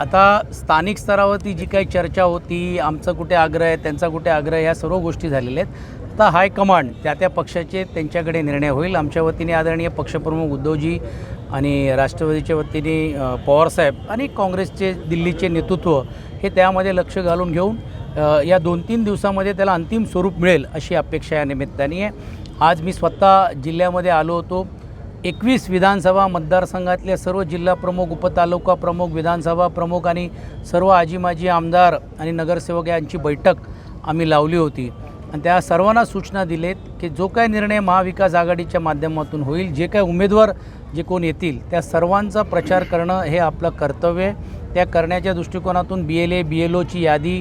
आता स्थानिक स्तरावरती जी काही चर्चा होती आमचं कुठे आग्रह आहे त्यांचा कुठे आग्रह ह्या सर्व गोष्टी झालेल्या आहेत. आता हायकमांड त्या त्या पक्षाचे त्यांच्याकडे निर्णय होईल. आमच्या वतीने आदरणीय पक्षप्रमुख उद्धवजी आणि राष्ट्रवादीच्या वतीने पवारसाहेब आणि काँग्रेसचे दिल्लीचे नेतृत्व हे त्यामध्ये लक्ष घालून घेऊन या दोन तीन दिवसामध्ये त्याला अंतिम स्वरूप मिळेल अशी अपेक्षा या निमित्ताने आहे. आज मी स्वतः जिल्ह्यामध्ये आलो होतो. एकवीस विधानसभा मतदारसंघातले सर्व जिल्हा प्रमुख उपतालुका प्रमुख विधानसभा प्रमुख आणि सर्व आजी माजी आमदार आणि नगरसेवक यांची बैठक आम्ही लावली होती. आणि त्या सर्वांना सूचना दिलेत की जो काय निर्णय महाविकास आघाडीच्या माध्यमातून होईल जे काय उमेदवार जे कोण येतील त्या सर्वांचा प्रचार करणं हे आपलं कर्तव्य आहे. त्या करण्याच्या दृष्टिकोनातून बी एल ए बी एल ओची यादी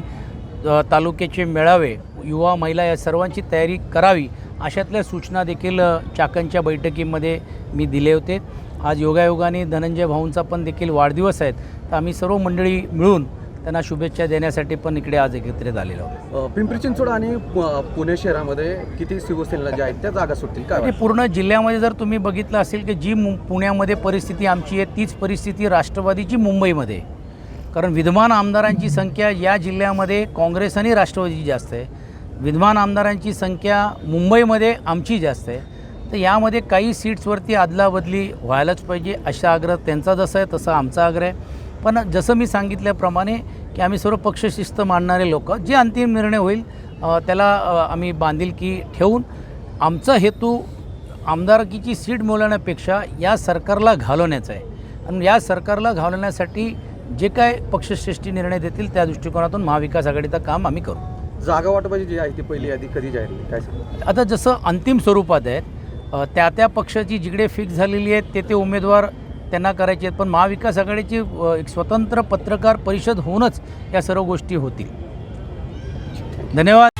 तालुक्याचे मेळावे युवा महिला या सर्वांची तयारी करावी. अशातल्या सूचना देखील चाकणच्या बैठकीमध्ये मी दिले होते. आज योगायोगाने धनंजय भाऊंचा पण देखील वाढदिवस आहेत. तर आम्ही सर्व मंडळी मिळून त्यांना शुभेच्छा देण्यासाठी पण इकडे आज एकत्रित आलेलो आहोत. पिंपरी चिंचवड आणि पुणे शहरामध्ये किती शिवसेनेला ज्या आहेत त्या जागा सुटतील? म्हणजे पूर्ण जिल्ह्यामध्ये जर तुम्ही बघितलं असेल की जी मु पुण्यामध्ये परिस्थिती आमची आहे तीच परिस्थिती राष्ट्रवादीची मुंबईमध्ये. कारण विद्यमान आमदारांची संख्या या जिल्ह्यामध्ये काँग्रेस आणि राष्ट्रवादीची जास्त आहे. विद्यमान आमदारांची संख्या मुंबईमध्ये आमची जास्त आहे. तर यामध्ये काही सीट्सवरती अदलाबदली व्हायलाच पाहिजे अशा आग्रह त्यांचा जसा आहे तसा आमचा आग्रह आहे. पण जसं मी सांगितल्याप्रमाणे की आम्ही सर्व पक्षशिस्त मांडणारे लोक जे अंतिम निर्णय होईल त्याला आम्ही बांधिलकी ठेवून आमचा हेतू आमदारकीची सीट मिळवण्यापेक्षा या सरकारला घालवण्याचा आहे. आणि या सरकारला घालवण्यासाठी जे काय पक्षश्रेष्ठी निर्णय देतील त्या दृष्टिकोनातून महाविकास आघाडीचं काम आम्ही करू. जागा वाटपाची जी आहे ती पहिली यादी कधी जाहीर होईल? काय सांगू? आता जसं अंतिम स्वरूपात आहेत त्या त्या पक्षाची जिकडे फिक्स झालेली आहेत ते ते उमेदवार त्यांना करायचे आहेत. पण महाविकास आघाडीची अ, एक स्वतंत्र पत्रकार परिषद होऊनच या सर्व गोष्टी होतील. धन्यवाद.